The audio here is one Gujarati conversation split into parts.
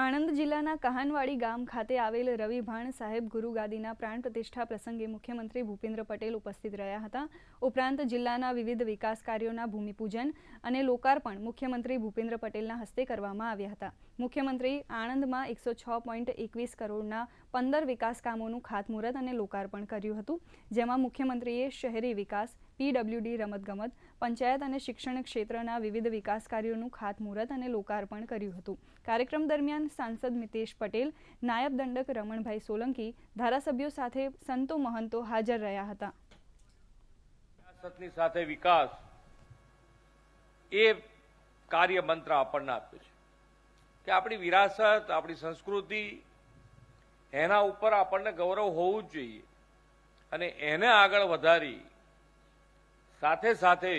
આણંદ જિલ્લાના કહાનવાડી ગામ ખાતે આવેલ રવિભાણ સાહેબ ગુરુગાદીના પ્રાણ પ્રતિષ્ઠા પ્રસંગે મુખ્યમંત્રી ભૂપેન્દ્ર પટેલ ઉપસ્થિત રહ્યા હતા. ઉપરાંત જિલ્લાના વિવિધ વિકાસ કાર્યોના ભૂમિપૂજન અને લોકાર્પણ મુખ્યમંત્રી ભૂપેન્દ્ર પટેલના હસ્તે કરવામાં આવ્યા હતા. મુખ્યમંત્રી, આણંદમાં એકસો છ પોઈન્ટ એકવીસ કરોડના પંદર વિકાસ કામોનું ખાતમુહૂર્ત અને લોકાર્પણ કર્યું હતું. જેમાં મુખ્યમંત્રીએ શહેરી વિકાસ પીડબ્લ્યુડી, રમતગમત, પંચાયત અને શિક્ષણ ક્ષેત્રના વિવિધ વિકાસ કાર્યોનું ખાતમુહૂર્ત અને લોકાર્પણ કર્યું હતું. કાર્યક્રમ દરમિયાન સાંસદ મિતેશ પટેલ, નાયબ દંડક રમણભાઈ સોલંકી, ધારાસભ્યો સાથે સંતો મહંતો હાજર રહ્યા હતા. સાથે વિકાસ એ કાર્ય મંત્ર આપણને આપ્યો છે. કે આપણી વિરાસત, આપણી સંસ્કૃતિ, એના ઉપર આપણને ગૌરવ હોવું જ જોઈએ. અને એને આગળ વધારી સાથે સાથે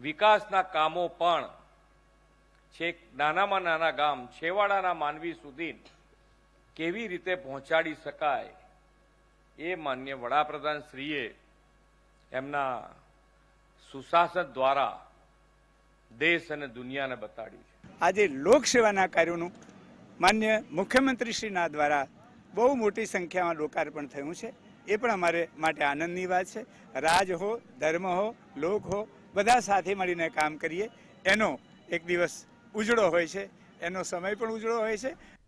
વિકાસના કામો પણ છેક નાનામાં નાના ગામ, છેવાડાના માનવી સુધી કેવી રીતે પહોંચાડી શકાય એ માન્ય વડાપ્રધાન શ્રીએ એમના સુશાસન દ્વારા દેશ અને દુનિયાને બતાડ્યું છે. આજે લોકસેવાના કાર્યોનું માન્ય મુખ્યમંત્રીશ્રીના દ્વારા બહુ મોટી સંખ્યામાં લોકાર્પણ થયું છે. એ પણ અમારે માટે આનંદની વાત છે. રાજ હો, ધર્મ હો, લોક હો, બધા સાથે મળીને કામ કરીએ. એનો એક દિવસ ઉજળો હોય છે. એનો સમય પણ ઉજળો હોય છે.